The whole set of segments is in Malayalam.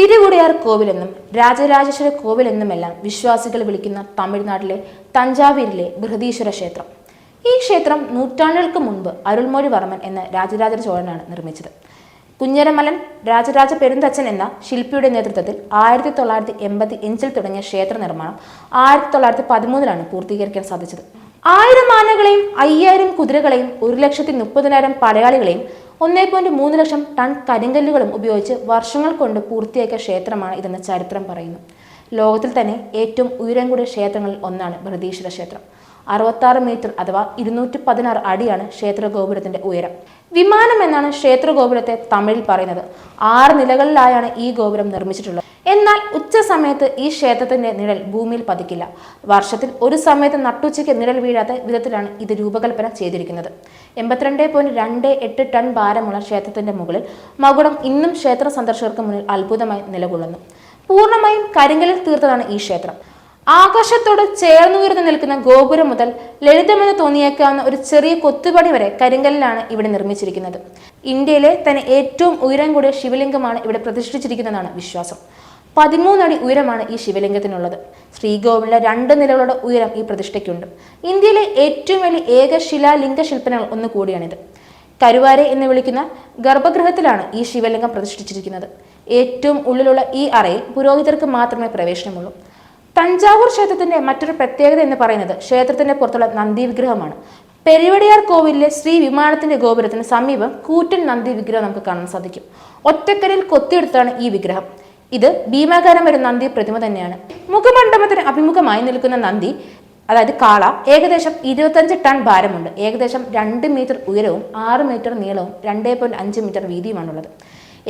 തിരുവുടയാർ കോവിലെന്നും രാജരാജേശ്വര കോവിലെന്നുമെല്ലാം വിശ്വാസികൾ വിളിക്കുന്ന തമിഴ്നാട്ടിലെ തഞ്ചാവൂരിലെ ബൃഹദീശ്വര ക്ഷേത്രം. ഈ ക്ഷേത്രം നൂറ്റാണ്ടുകൾക്ക് മുൻപ് അരുൾമൊഴിവർമ്മൻ എന്ന രാജരാജ ചോഴനാണ് നിർമ്മിച്ചത്. കുഞ്ഞരമലൻ രാജരാജ പെരുന്തച്ചൻ എന്ന ശില്പിയുടെ നേതൃത്വത്തിൽ ആയിരത്തി തൊള്ളായിരത്തി എൺപത്തി അഞ്ചിൽ തുടങ്ങിയ ക്ഷേത്ര നിർമ്മാണം ആയിരത്തി തൊള്ളായിരത്തി പതിമൂന്നിലാണ് പൂർത്തീകരിക്കാൻ സാധിച്ചത്. ആയിരം ആനകളെയും അയ്യായിരം കുതിരകളെയും ഒരു ലക്ഷത്തി മുപ്പതിനായിരം പടയാളികളെയും ഒന്നേ പോയിന്റ് മൂന്ന് ലക്ഷം ടൺ കരിങ്കല്ലുകളും ഉപയോഗിച്ച് വർഷങ്ങൾ കൊണ്ട് പൂർത്തിയാക്കിയ ക്ഷേത്രമാണ് ഇതെന്ന് ചരിത്രം പറയുന്നു. ലോകത്തിൽ തന്നെ ഏറ്റവും ഉയരം കൂടിയ ക്ഷേത്രങ്ങളിൽ ഒന്നാണ് ബൃഹദീശ്വര ക്ഷേത്രം. അറുപത്താറ് മീറ്റർ അഥവാ ഇരുന്നൂറ്റി പതിനാറ് അടിയാണ് ക്ഷേത്ര ഗോപുരത്തിന്റെ ഉയരം. വിമാനം എന്നാണ് ക്ഷേത്ര ഗോപുരത്തെ തമിഴിൽ പറയുന്നത്. ആറ് നിലകളിലായാണ് ഈ ഗോപുരം നിർമ്മിച്ചിട്ടുള്ളത്. എന്നാൽ ഉച്ച സമയത്ത് ഈ ക്ഷേത്രത്തിന്റെ നിഴൽ ഭൂമിയിൽ പതിക്കില്ല. വർഷത്തിൽ ഒരു സമയത്ത് നട്ടുച്ചയ്ക്ക് നിഴൽ വീഴാത്ത വിധത്തിലാണ് ഇത് രൂപകൽപ്പന ചെയ്തിരിക്കുന്നത്. എൺപത്തിരണ്ട് പോയിന്റ് രണ്ട് എട്ട് ടൺ ഭാരമുള്ള ക്ഷേത്രത്തിന്റെ മുകളിൽ മകുടം ഇന്നും ക്ഷേത്ര സന്ദർശകർക്ക് മുന്നിൽ അത്ഭുതമായി നിലകൊള്ളുന്നു. പൂർണമായും കരിങ്കലിൽ തീർത്തതാണ് ഈ ക്ഷേത്രം. ആകാശത്തോട് ചേർന്നുയർന്നു നിൽക്കുന്ന ഗോപുരം മുതൽ ലളിതമെന്ന് തോന്നിയേക്കാവുന്ന ഒരു ചെറിയ കൊത്തുപണി വരെ കരിങ്കല്ലിലാണ് ഇവിടെ നിർമ്മിച്ചിരിക്കുന്നത്. ഇന്ത്യയിലെ തന്നെ ഏറ്റവും ഉയരം കൂടിയ ശിവലിംഗമാണ് ഇവിടെ പ്രതിഷ്ഠിച്ചിരിക്കുന്നതെന്നാണ് വിശ്വാസം. പതിമൂന്നടി ഉയരമാണ് ഈ ശിവലിംഗത്തിനുള്ളത്. ശ്രീകോവിലെ രണ്ട് നിലകളുടെ ഉയരം ഈ പ്രതിഷ്ഠയ്ക്കുണ്ട്. ഇന്ത്യയിലെ ഏറ്റവും വലിയ ഏക ശിലാലിംഗ ശില്പനങ്ങൾ ഒന്ന് കൂടിയാണിത്. കരുവാരെ എന്ന് വിളിക്കുന്ന ഗർഭഗൃഹത്തിലാണ് ഈ ശിവലിംഗം പ്രതിഷ്ഠിച്ചിരിക്കുന്നത്. ഏറ്റവും ഉള്ളിലുള്ള ഈ അറയിൽ പുരോഹിതർക്ക് മാത്രമേ പ്രവേശനമുള്ളൂ. തഞ്ചാവൂർ ക്ഷേത്രത്തിന്റെ മറ്റൊരു പ്രത്യേകത എന്ന് പറയുന്നത് ക്ഷേത്രത്തിന്റെ പുറത്തുള്ള നന്ദി വിഗ്രഹമാണ്. പെരുവടിയാർ കോവിലിലെ ശ്രീ വിമാനത്തിന്റെ ഗോപുരത്തിന് സമീപം കൂറ്റൻ നന്ദി വിഗ്രഹം നമുക്ക് കാണാൻ സാധിക്കും. ഒറ്റക്കലിൽ കൊത്തിയെടുത്താണ് ഈ വിഗ്രഹം. ഇത് ഭീമാകാരം ഒരു നന്ദി പ്രതിമ തന്നെയാണ്. മുഖമണ്ഡപത്തിന് അഭിമുഖമായി നിൽക്കുന്ന നന്ദി അതായത് കാള ഏകദേശം ഇരുപത്തഞ്ച് ടൺ ഭാരമുണ്ട്. ഏകദേശം രണ്ട് മീറ്റർ ഉയരവും ആറ് മീറ്റർ നീളവും രണ്ടേ പോയിന്റ് അഞ്ച് മീറ്റർ വീതിയുമാണുള്ളത്.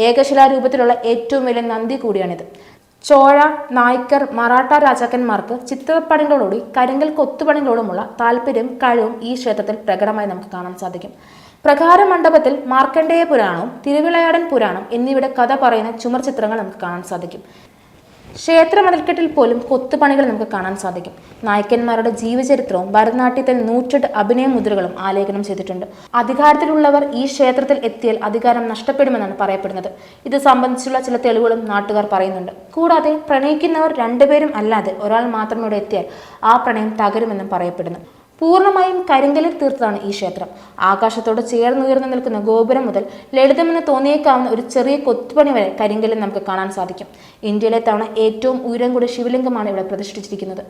ഏകശിലാരൂപത്തിലുള്ള ഏറ്റവും വലിയ നന്ദി കൂടിയാണിത്. ചോഴ നായ്ക്കർ മറാഠ രാജാക്കന്മാർക്ക് ചിത്രപ്പണികളോടും കരിങ്കൽ കൊത്തുപണികളോടുമുള്ള താല്പര്യം കഴിവും ഈ ക്ഷേത്രത്തിൽ പ്രകടമായി നമുക്ക് കാണാൻ സാധിക്കും. പ്രകാര മണ്ഡപത്തിൽ മാർക്കണ്ഡേയ പുരാണവും തിരുവിളയാടൻ പുരാണം എന്നിവയുടെ കഥ പറയുന്ന ചുമർ ചിത്രങ്ങൾ നമുക്ക് കാണാൻ സാധിക്കും. ക്ഷേത്ര മതിൽക്കെട്ടിൽ പോലും കൊത്തുപണികൾ നമുക്ക് കാണാൻ സാധിക്കും. നായക്കന്മാരുടെ ജീവചരിത്രവും ഭരതനാട്യത്തിൽ നൂറ്റെട്ട് അഭിനയ മുദ്രകളും ആലേഖനം ചെയ്തിട്ടുണ്ട്. അധികാരത്തിലുള്ളവർ ഈ ക്ഷേത്രത്തിൽ എത്തിയാൽ അധികാരം നഷ്ടപ്പെടുമെന്നാണ് പറയപ്പെടുന്നത്. ഇത് സംബന്ധിച്ചുള്ള ചില തെളിവുകളും നാട്ടുകാർ പറയുന്നുണ്ട്. കൂടാതെ പ്രണയിക്കുന്നവർ രണ്ടുപേരും അല്ലാതെ ഒരാൾ മാത്രം ഇവിടെ എത്തിയാൽ ആ പ്രണയം തകരുമെന്നും പറയപ്പെടുന്നു. പൂർണമായും കരിങ്കലിൽ തീർത്തതാണ് ഈ ക്ഷേത്രം. ആകാശത്തോട് ചേർന്നുയർന്നു നിൽക്കുന്ന ഗോപുരം മുതൽ ലളിതമെന്ന് തോന്നിയേക്കാവുന്ന ഒരു ചെറിയ കൊത്തുപണി വരെ കരിങ്കലിൽ നമുക്ക് കാണാൻ സാധിക്കും. ഇന്ത്യയിലെ തവണ ഏറ്റവും ഉയരം കൂടിയ ശിവലിംഗമാണ് ഇവിടെ പ്രതിഷ്ഠിച്ചിരിക്കുന്നത്.